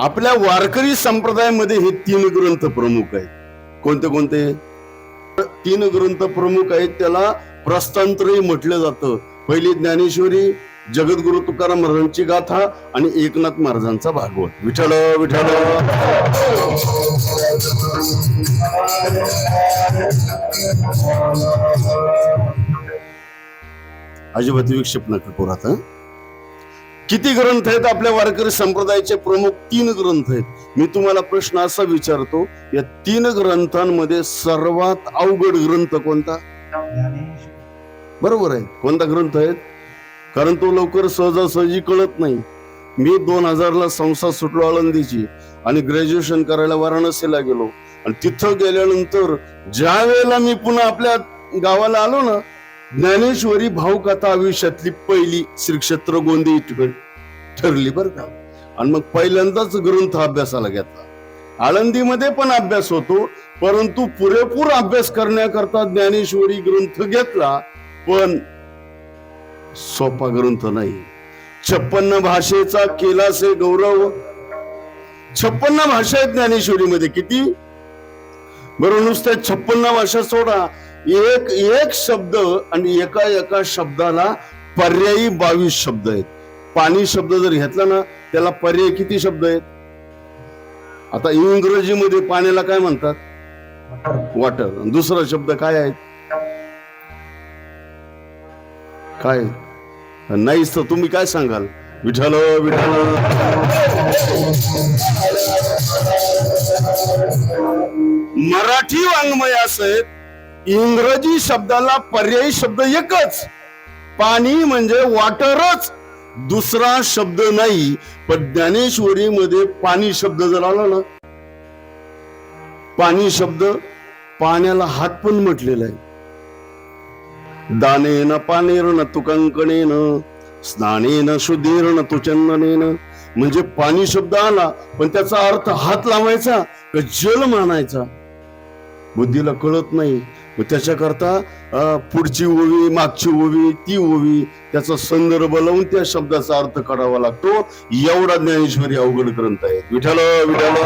आपल्या वारकरी संप्रदायामध्ये हे तीन ग्रंथ प्रमुख आहेत. कोणते कोणते? तीन ग्रंथ प्रमुख आहेत त्याला प्रस्तांतरही म्हटलं जातं. पहिली ज्ञानेश्वरी जगद्गुरु तुकाराम महाराजांची गाथा आणि एकनाथ महाराजांचा भागवत. विठ्ठल विठ्ठल! अजिबात विक्षेप नका करू आता. किती ग्रंथ आहेत आपल्या वारकरी संप्रदायाचे प्रमुख तीन ग्रंथ आहेत. मी तुम्हाला प्रश्न असा विचारतो या तीन ग्रंथांमध्ये सर्वात अवघड ग्रंथ कोणता? बरोबर आहे. कोणता ग्रंथ आहे? कारण तो लवकर सहजासहजी कळत नाही. मी दोन हजारला संस्था सुटलो आळंदीची आणि ग्रॅज्युएशन करायला वाराणसीला गेलो. आणि तिथं गेल्यानंतर ज्या वेळेला मी पुन्हा आपल्या गावाला आलो ना ज्ञानेश्वरी भाऊकथा आयुष्यातली पहिली श्री क्षेत्र गोंदी इटकड ठरली बरं का? आणि मग पहिल्यांदाच ग्रंथ अभ्यासाला घेतला. आळंदीमध्ये पण अभ्यास होतो परंतु पुरेपूर अभ्यास करण्याकरता ज्ञानेश्वरी ग्रंथ घेतला पण सोपा ग्रंथ नाही. छप्पन्न भाषेचा केलासे गौरव. छप्पन्न भाषा आहेत ज्ञानेश्वरीमध्ये. किती? बरोबर नुसत्या छप्पन्न भाषा सोडा. एक एक शब्द आणि एका एका शब्दाला पर्यायी बावीस शब्द आहेत. पाणी शब्द जर घेतला ना त्याला पर्याय किती शब्द आहेत? आता इंग्रजीमध्ये पाण्याला काय म्हणतात? वॉटर दुसरा शब्द काय आहे? काय नाहीच तर तुम्ही काय सांगाल? विठ्ठल विठ्ठल. मराठी वाङ्मय आहेत इंग्रजी शब्दाला पर्यायी शब्द एकच. पाणी म्हणजे वॉटरच दुसरा शब्द नाही पण ज्ञानेश्वरी मध्ये पाणी शब्द जर आला ना पाणी शब्द पाण्याला हात पण म्हटलेला आहे. दानेन पानेन तुकंकणेन स्नानेन शुद्धीरण तुचंदनेन. म्हणजे पाणी शब्द आला पण त्याचा अर्थ हात लावायचा का जल मानायचा? बुद्धीला कळत नाही. मग त्याच्याकरता पुढची ओवी मागची ओवी ती ओवी त्याचा संदर्भ लावून त्या शब्दाचा अर्थ काढावा लागतो. एवढा ज्ञानेश्वरी अवघड ग्रंथ आहे. विठाल विठाल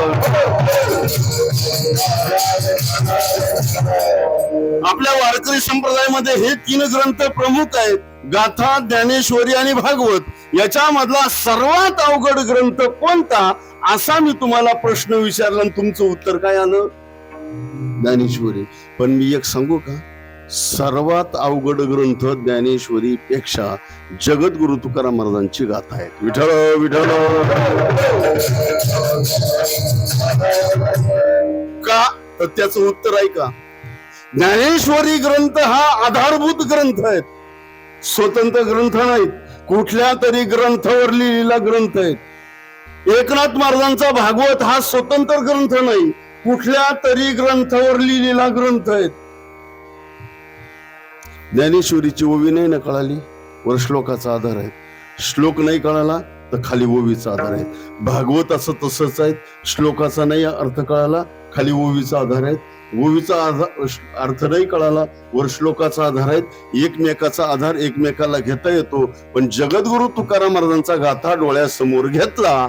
आपल्या वारकरी संप्रदायामध्ये हे तीन ग्रंथ प्रमुख आहेत. गाथा ज्ञानेश्वरी आणि भागवत. याच्यामधला सर्वात अवघड ग्रंथ कोणता? असा मी तुम्हाला प्रश्न विचारला तुमचं उत्तर काय आलं? ज्ञानेश्वरी. पण मी एक सांगू का? सर्वात अवघड ग्रंथ ज्ञानेश्वरी पेक्षा जगद्गुरु तुकाराम महाराजांची गाथा आहे विठ्ठल विठ्ठल! का? तर त्याचं उत्तर आहे का ज्ञानेश्वरी ग्रंथ हा आधारभूत ग्रंथ आहे स्वतंत्र ग्रंथ नाहीत. कुठल्या तरी ग्रंथावर लिहिलेला ग्रंथ आहे एकनाथ महाराजांचा भागवत हा स्वतंत्र ग्रंथ नाही. कुठल्या तरी ग्रंथावर लिहिलेला ग्रंथ आहे. ज्ञानेश्वरीची ओवी नाही ना कळाली? वर श्लोकाचा आधार आहे. श्लोक नाही कळाला तर खाली ओवीचा आधार आहे. भागवत असं तसंच आहे. श्लोकाचा नाही अर्थ कळाला खाली ओवीचा आधार आहे. ओवीचा आधार अर्थ नाही कळाला वर श्लोकाचा आधार आहे. एकमेकाचा आधार एकमेकाला घेता येतो. पण जगद्गुरु तुकाराम महाराजांचा गाथा डोळ्यासमोर घेतला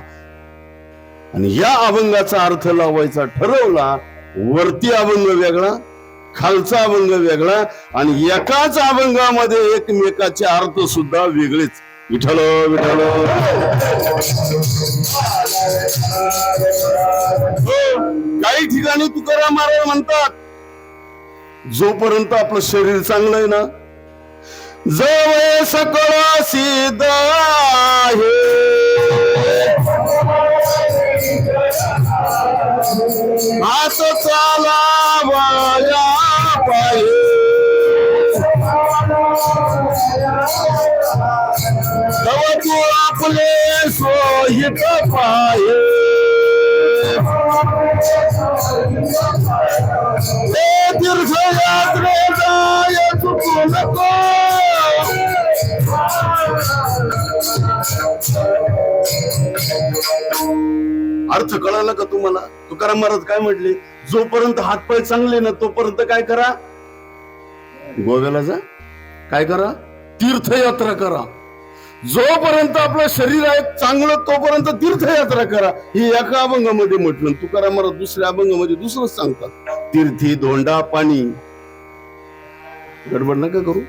आणि या अभंगाचा अर्थ लावायचा ठरवला वरती अभंग वेगळा खालचा अभंग वेगळा आणि एकाच अभंगामध्ये एकमेकाचे अर्थ सुद्धा वेगळेच. विठल विठल हो, काही ठिकाणी तुकाराम महाराज म्हणतात जोपर्यंत आपलं शरीर चांगलं आहे ना जवळ सकळ सिद्ध पाये तीर्थयात्रे जाय चुकू नको अर्थ कळाला का तुम्हाला? तुकाराम महाराज काय म्हटले? जोपर्यंत हातपाय चांगले ना तोपर्यंत काय करा? गोव्याला जा. काय करा? तीर्थयात्रा करा. जोपर्यंत आपलं शरीर आहे चांगलं तोपर्यंत तीर्थयात्रा करा. ही एका अभंगामध्ये म्हटलं. तुकाराम महाराज दुसऱ्या अभंगामध्ये दुसरंच सांगतात. तीर्थी धोंडा पाणी. गडबड नका करू.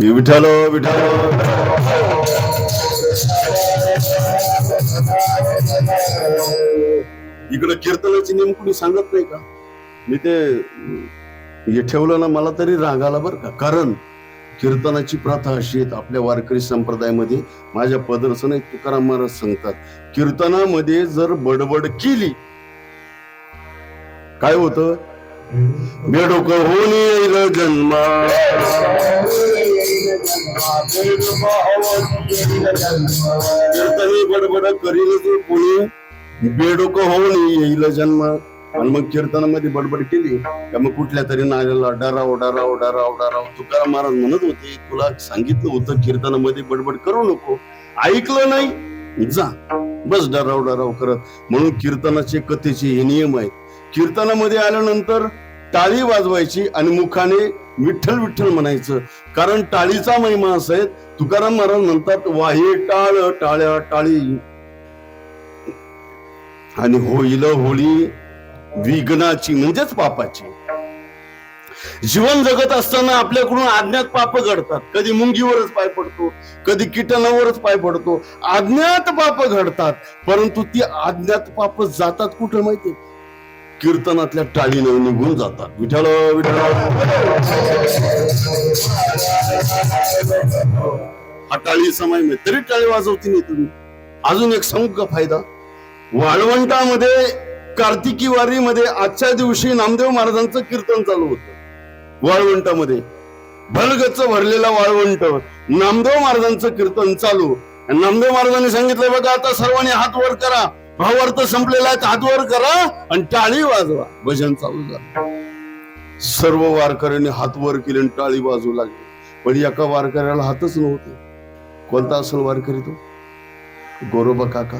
हे विठाल विठाल इकडं कीर्तनाची नेम कुणी सांगत नाही का? मी ते हे ठेवलं ना मला तरी रागाला बरं का? कारण कीर्तनाची प्रथा अशी आहे आपल्या वारकरी संप्रदायामध्ये माझ्या पदरसन तुकाराम महाराज सांगतात कीर्तनामध्ये जर बडबड केली काय होतं? बेडोक होऊन येईल जन्मा. कीर्तन बडबड करील कोणी बेडोक होऊन येईल जन्म. आणि मग कीर्तनामध्ये बडबड केली. का मग कुठल्या तरी नाल्याला डराव डराव डराव डराव तुकाराम महाराज म्हणत होते तुला सांगितलं होतं कीर्तनामध्ये बडबड करू नको. ऐकलं नाही जा. बस डराव डराव करत. म्हणून कीर्तनाचे कथेचे हे नियम आहेत. कीर्तनामध्ये आल्यानंतर टाळी वाजवायची आणि मुखाने विठ्ठल विठ्ठल म्हणायचं. कारण टाळीचा महिमा असा आहे. तुकाराम महाराज म्हणतात वाहे टाळ टाळ्या टाळी. आणि होईल होळी विघ्नाची म्हणजेच पापाची. जीवन जगत असताना आपल्याकडून अज्ञात पाप घडतात. कधी मुंगीवरच पाय पडतो कधी कीटनावरच पाय पडतो. अज्ञात पाप घडतात परंतु ती अज्ञात पाप जातात कुठे माहिती कीर्तनातल्या टाळीनं निघून जातात. विठाल विठाल हा टाळी समय मी तरी टाळी वाजवती नाही तुम्ही. अजून एक सांगू का फायदा. वाळवंटामध्ये कार्तिकी वारीमध्ये आजच्या दिवशी नामदेव महाराजांचं कीर्तन चालू होत. वाळवंटामध्ये. भलगच भरलेला वाळवंट. नामदेव महाराजांचं कीर्तन चालू. आणि नामदेव महाराजांनी सांगितलं बघा आता सर्वांनी हात वर करा. भावार्थ संपलेला आहे हात वर करा आणि टाळी वाजवा. भजन चालू झालं. सर्व वारकऱ्यांनी हात वर केले आणि टाळी वाजवू लागली. पण एका वारकऱ्याला हातच नव्हते. कोणता असेल वारकरी तो? गोरोबा काका.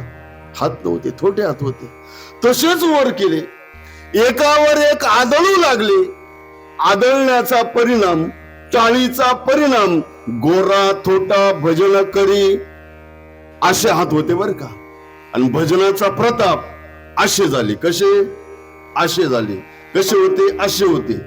हात नव्हते थोटे हात होते. तसेच वर केले. एकावर एक आदळू लागले. आदळण्याचा परिणाम टाळीचा परिणाम गोरा थोटा भजन करी असे हात होते बर का. आणि भजनाचा प्रताप असे झाले. कसे? असे झाले. कसे होते? असे होते.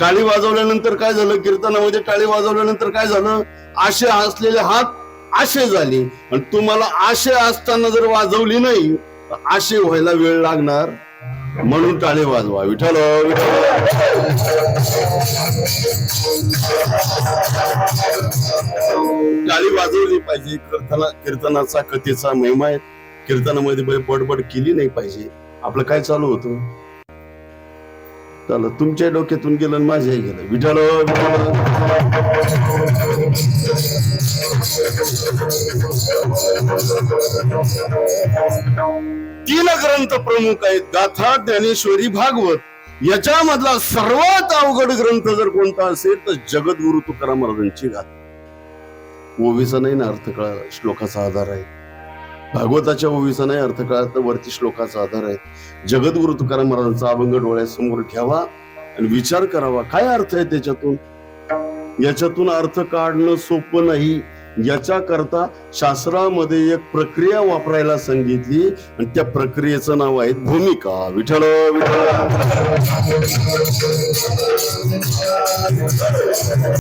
टाळी वाजवल्यानंतर काय झालं? कीर्तनामध्ये टाळी वाजवल्यानंतर काय झालं? असे असलेले हात आशे झाले. आणि तुम्हाला आशे असताना जर वाजवली नाही तर आशे व्हायला वेळ लागणार. म्हणून टाळे वाजवा. विठ्ठल विठ्ठल. टाळी वाजवली पाहिजे. कीर्तना कीर्तनाचा कथेचा महिमा आहे. कीर्तनामध्ये पटपट बडबड केली नाही पाहिजे. आपलं काय चालू होतं? झालं तुमच्या डोक्यातून गेलं आणि माझ्याही गेलं. विठाल तीन ग्रंथ प्रमुख आहेत. गाथा ज्ञानेश्वरी भागवत. याच्यामधला सर्वात अवघड ग्रंथ जर कोणता असेल तर जगद्गुरु तुकाराम महाराजांची गाथा. ओवीचा नाही ना अर्थ कळा श्लोकाचा आधार आहे. भागवताच्या ओवीचा नाही अर्थ वरती श्लोकाचा आधार आहे. जगद्गुरु तुकाराम महाराजांचा अभंग डोळ्यासमोर ठेवा आणि विचार करावा. काय अर्थ आहे त्याच्यातून? याच्यातून अर्थ काढणं सोपं नाही. याच्या करता शास्त्रामध्ये एक प्रक्रिया वापरायला सांगितली आणि त्या प्रक्रियेचं नाव आहे भूमिका. विठ्ठल विठ्ठल.